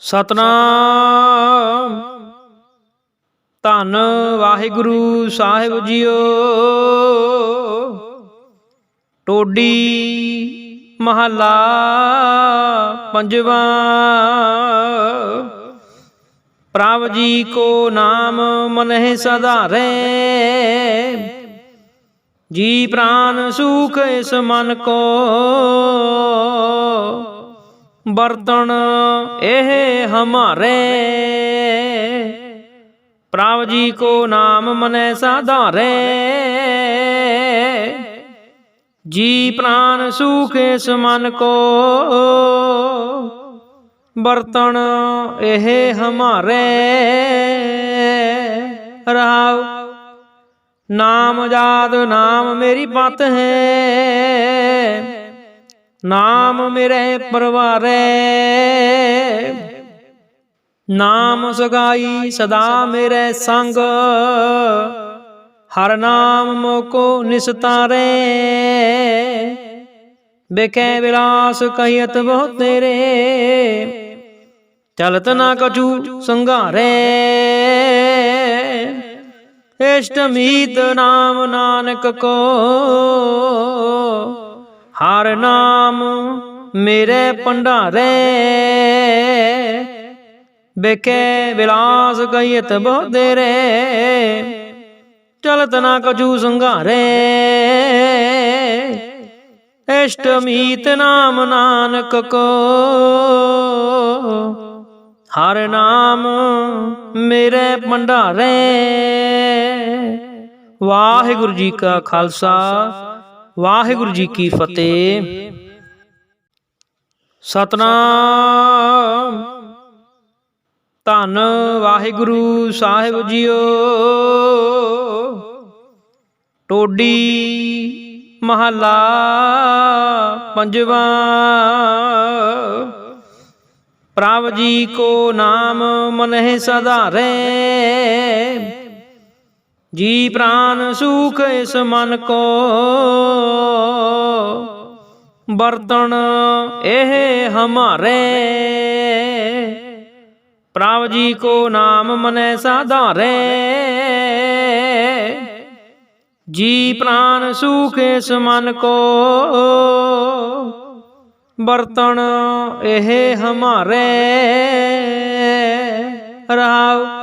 ਸਤਨਾਮ। ਧੰਨ ਵਾਹਿਗੁਰੂ ਸਾਹਿਬ ਜੀਓ। ਟੋਡੀ ਮਹੱਲਾ ਪੰਜਵਾਂ। ਪ੍ਰਭ ਜੀ ਕੋ ਨਾਮ ਮਨਹਿ ਸਧਾਰੇ। ਜੀ ਪ੍ਰਾਨ ਸੁਖ ਇਸ ਮਨ ਕੋ। ਬਰਤਨ ਇਹ ਹਮਾਰੇ। ਪ੍ਰਭ ਜੀ ਕੋ ਨਾਮ ਮਨੈ ਸਾਧਾਰੇ। ਜੀ ਪ੍ਰਾਨ ਸੁਖ ਇਸ ਕੋ। ਬਰਤਨ ਇਹ ਹਮਾਰੇ। ਰਹਾਉ, ਨਾਮ ਜਾਦ ਨਾਮ ਮੇਰੀ ਪਤ ਹੈ। ਨਾਮ ਮੇਰੇ ਪਰਵਾਰੇ। ਨਾਮ ਸਗਾਈ ਸਦਾ ਮੇਰੇ ਸੰਗ। ਹਰ ਨਾਮ ਮੋਕੋ ਨਿਸਤਾਰੇ। ਬਿਖੇ ਵਿਲਾਸ ਕਹਿਤ ਬਹੁ ਤੇਰੇ। ਚਲਤ ਨਾ ਕਛੂ ਸੰਘਾਰੇ। ਇਸ਼ਟ ਮੀਤ ਨਾਮ ਨਾਨਕ ਕੋ। ਹਰ ਨਾਮ ਮੇਰੇ ਭੰਡਾਰੇ। ਬਿਕੇ ਵਿਲਾਸ ਗਈਤ ਬਹੁਤੇਰੇ ਚਲਤ ਨਾ ਕਛੂ ਸੰਘਾਰੇ। ਇਸ਼ਟ ਮੀਤ ਨਾਮ ਨਾਨਕ ਕੋ, ਹਰ ਨਾਮ ਮੇਰੇ ਭੰਡਾਰੇ। ਵਾਹਿਗੁਰੂ ਜੀ ਕਾ ਖਾਲਸਾ। ਵਾਹਿਗੁਰੂ ਜੀ ਕੀ ਫਤਿਹ। ਸਤਨਾਮ। ਧੰਨ ਵਾਹਿਗੁਰੂ ਸਾਹਿਬ ਜੀਓ। ਟੋਡੀ ਮਹੱਲਾ ਪੰਜਵਾਂ। ਪ੍ਰਭ ਜੀ ਕੋ ਨਾਮ ਮਨਹਿ ਸਧਾਰੇ। ਜੀ ਪ੍ਰਾਨ ਸੁਖ ਇਸ ਮਨ ਕੋ। ਬਰਤਨ ਇਹ ਹਮਾਰੇ। ਪ੍ਰਭ ਜੀ ਕੋ ਨਾਮ ਮਨੈ ਸਾਧਾਰੇ। ਜੀ ਪ੍ਰਾਨ ਸੁਖ ਇਸ ਮਨ ਕੋ। ਬਰਤਨ ਇਹ ਹਮਾਰੇ। ਰਹਾਉ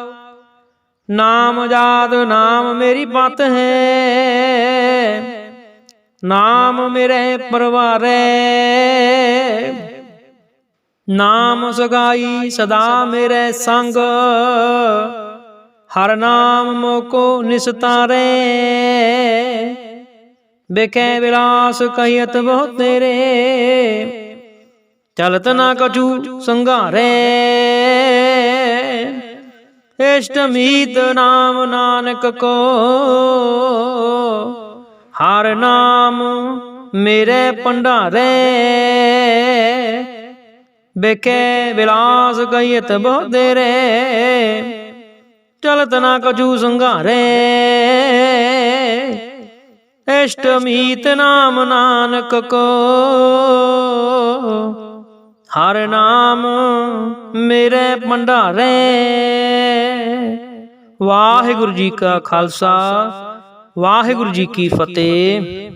ਨਾਮ ਜਾਦ ਨਾਮ ਮੇਰੀ ਪਤ ਹੈ। ਨਾਮ ਮੇਰੇ ਪਰਵਾਰੇ। ਨਾਮ ਸਗਾਈ ਸਦਾ ਮੇਰੇ ਸੰਗ। ਹਰ ਨਾਮ ਮੋਕੋ ਨਿਸਤਾਰੇ ਬਿਖੇ ਵਿਲਾਸ ਕਹਿਤ ਬਹੁ ਤੇਰੇ। ਚਲਤ ਨਾ ਕਛੂ ਸੰਘਾਰੇ। ਇਸ਼ਟ ਮੀਤ ਨਾਮ ਨਾਨਕ ਕੋ। ਹਰ ਨਾਮ ਮੇਰੇ ਭੰਡਾਰੇ। ਬਿਕੇ ਵਿਲਾਸ ਗਈਤ ਬਹੁਤੇਰੇ ਚਲਤ ਨਾ ਕਛੂ ਸੰਘਾਰੇ। ਇਸ਼ਟ ਮੀਤ ਨਾਮ ਨਾਨਕ ਕੋ। ਹਰ ਨਾਮ ਮੇਰੇ ਭੰਡਾਰੇ। ਵਾਹਿਗੁਰੂ ਜੀ ਕਾ ਖਾਲਸਾ, ਵਾਹਿਗੁਰੂ ਜੀ ਕੀ ਫਤਿਹ।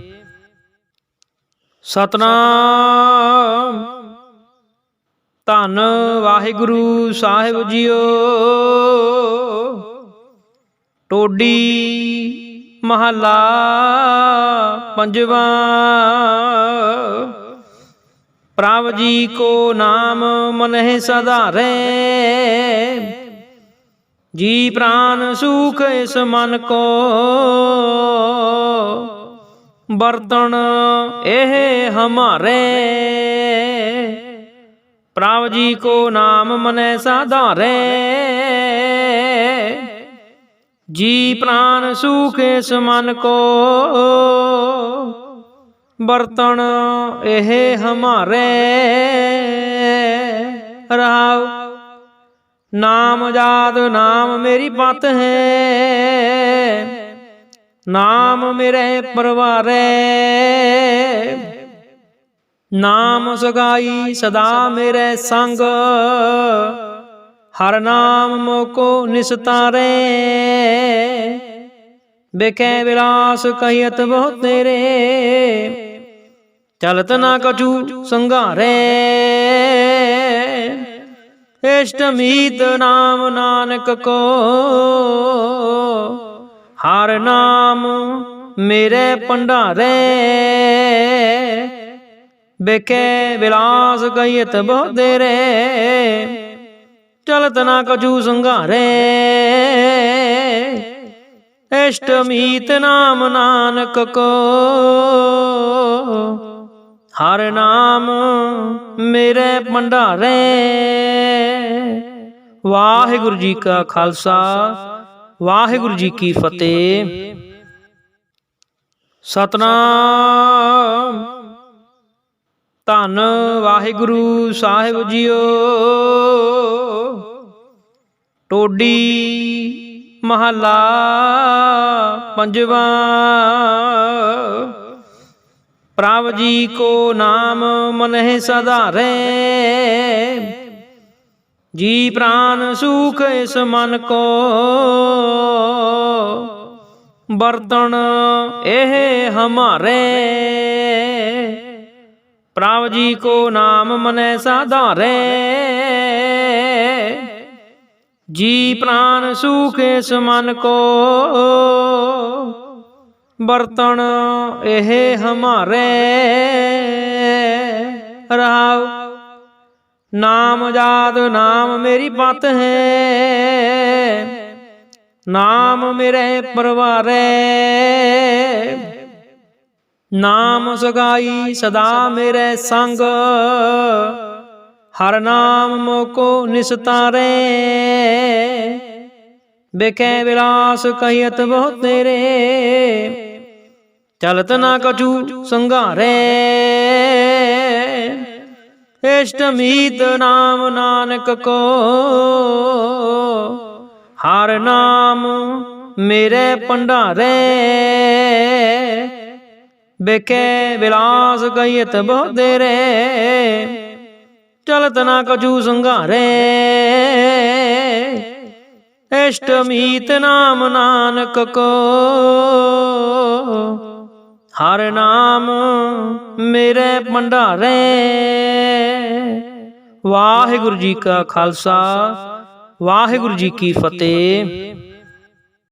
ਸਤਨਾਮ। ਧੰਨ ਵਾਹਿਗੁਰੂ ਸਾਹਿਬ ਜੀਓ। ਟੋਡੀ ਮਹੱਲਾ ਪੰਜਵਾਂ। ਪ੍ਰਭ ਜੀ ਕੋ ਨਾਮ ਮਨਹਿ ਸਧਾਰੇ ਜੀ ਪ੍ਰਾਨ ਸੁਖ ਇਸ ਮਨ ਕੋ। ਬਰਤਨ ਇਹ ਹਮਾਰੇ। ਪ੍ਰਭ ਜੀ ਕੋ ਨਾਮ ਮਨੈ ਸਾਧਾਰੇ ਜੀ ਪ੍ਰਾਨ ਸੁਖ ਇਸ ਮਨ ਕੋ। ਬਰਤਨ ਇਹ ਹਮਾਰੇ ਰਹਾਉ। ਨਾਮ ਜਾਦ ਨਾਮ ਮੇਰੀ ਪਤ ਹੈ। ਨਾਮ ਮੇਰੇ ਪਰਵਾਰੇ। ਨਾਮ ਸਗਾਈ ਸਦਾ ਮੇਰੇ ਸੰਗ। ਹਰ ਨਾਮ ਮੋਕੋ ਨਿਸਤਾਰੇ ਬਿਖੇ ਵਿਲਾਸ ਕਹਿਤ ਬਹੁ ਤੇਰੇ। ਚਲਤ ਨਾ ਕਛੂ ਸੰਘਾਰੇ ਇਸ਼ਟ ਮੀਤ ਨਾਮ ਨਾਨਕ ਕੋ ਹਰ ਨਾਮ ਮੇਰੇ ਭੰਡਾਰੇ ਬਿਕੇ ਵਿਲਾਸ ਗਈਤ ਬਹੁ ਤੇਰੇ ਚਲਤ ਨਾ ਕਛੂ ਸੰਘਾਰੇ ਇਸ਼ਟ ਮੀਤ ਨਾਮ ਨਾਨਕ ਕੋ ਹਰ ਨਾਮ ਮੇਰੇ ਭੰਡਾਰੇ। ਵਾਹਿਗੁਰੂ ਜੀ ਕਾ ਖਾਲਸਾ, ਵਾਹਿਗੁਰੂ ਜੀ ਕੀ ਫਤਿਹ। ਸਤਨਾਮ। ਧੰਨ ਵਾਹਿਗੁਰੂ ਸਾਹਿਬ ਜੀਓ। ਟੋਡੀ ਮਹਲਾ ਪੰਜਵਾਂ। ਪ੍ਰਭ ਜੀ ਕੋ ਨਾਮ ਮਨਹਿ ਸਦਾਰੇ ਜੀ ਪ੍ਰਾਨ ਸੁਖ ਇਸ ਮਨ ਕੋ। ਬਰਤਨ ਇਹ ਹਮਾਰੇ। ਪ੍ਰਭ ਜੀ ਕੋ ਨਾਮ ਮਨੈ ਸਾਧਾਰੇ ਜੀ ਪ੍ਰਾਨ ਸੁਖ ਇਸ ਮਨ ਕੋ। ਬਰਤਨ ਇਹ ਹਮਾਰੇ ਰਹਾਉ। ਨਾਮ ਜਾਦ ਨਾਮ ਮੇਰੀ ਪਤ ਹੈ। ਨਾਮ ਮੇਰੇ ਪਰਵਾਰੇ। ਨਾਮ ਸਗਾਈ ਸਦਾ ਮੇਰੇ ਸੰਗ। ਹਰ ਨਾਮ ਮੋਕੋ ਨਿਸਤਾਰੇ ਬਿਕੇ ਵਿਲਾਸ ਕਹਿਤ ਬਹੁ ਤੇਰੇ। ਚਲਤ ਨਾ ਕਛੂ ਸੰਘਾਰੇ ਇਸ਼ਟ ਮੀਤ ਨਾਮ ਨਾਨਕ ਕੋ ਹਰ ਨਾਮ ਮੇਰੇ ਭੰਡਾਰੇ ਬਿਕੇ ਵਿਲਾਸ ਗਈਤ ਬਹੁ ਤੇਰੇ ਚਲਤ ਨਾ ਕਛੂ ਸੰਘਾਰੇ ਇਸ਼ਟ ਮੀਤ ਨਾਮ ਨਾਨਕ ਕੋ ਹਰ ਨਾਮ ਮੇਰੇ ਭੰਡਾਰੇ। ਵਾਹਿਗੁਰੂ ਜੀ ਕਾ ਖਾਲਸਾ ਵਾਹਿਗੁਰੂ ਜੀ ਕੀ ਫਤਿਹ।